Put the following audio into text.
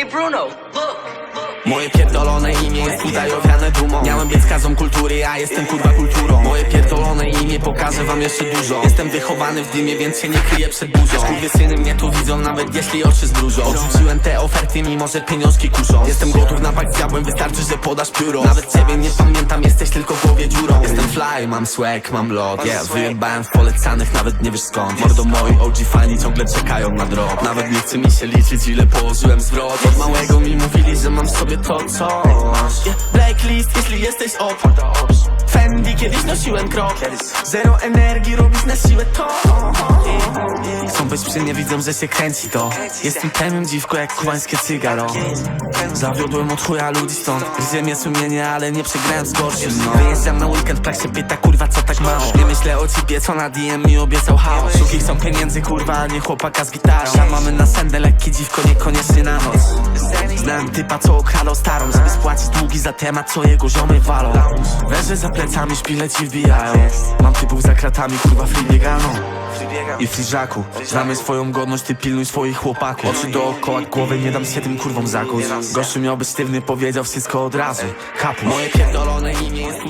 Hey Bruno, look. Moje pierdolone imię jest tutaj owiane dumą. Miałem być kazą kultury, a jestem kurwa kulturą. Moje pierdolone imię pokażę wam jeszcze dużo. Jestem wychowany w dymie, więc się nie kryję przed burzą. Syny mnie tu widzą, nawet jeśli oczy zbrużą Odrzuciłem te oferty, mimo że pieniążki kuszą. Jestem gotów na pakt z diabłem, wystarczy, że podasz pióro Nawet ciebie nie pamiętam, jesteś Mam swag, mam lot. Yeah, wyjebałem w polecanych, nawet nie wiesz skąd. Mordo moi OG fani ciągle czekają na drop. Nawet nie chce mi się liczyć, ile położyłem zwrot. Od małego mi mówili, że mam w sobie to coś yeah, Blacklist, jeśli jesteś op. Fendi, kiedyś nosiłem krok. Zero energii, robisz na siłę to Są bezprzylnie, widzą, że się kręci to. Jestem temem dziwko jak kubańskie cygaro. Zawiodłem od chuja ludzi stąd Ziemię sumienie, ale nie przegrałem z gorszym no. Wyjeżdżam na weekend, tak się pyta kurwa co tak mało? Nie myślę o cipie, co na DM mi obiecał chaos. Szuki chcą pieniędzy kurwa, a nie chłopaka z gitarą. Ja mamy na sendę lekkie dziwko, niekoniecznie na noc. Znałem typa, co okradał starą Żeby spłacić długi za temat, co jego ziomy walą. Leżę za plecami, szpile ci wbijają. Mam typów za kratami, kurwa free bieganą i friżaku Znamy swoją godność, ty pilnuj swoich chłopaków. Oczy dookoła głowy, nie dam się tym kurwom zakuć Gościu miał być sztywny, powiedział wszystko od razu. Kapu Moje pierdolone imię jest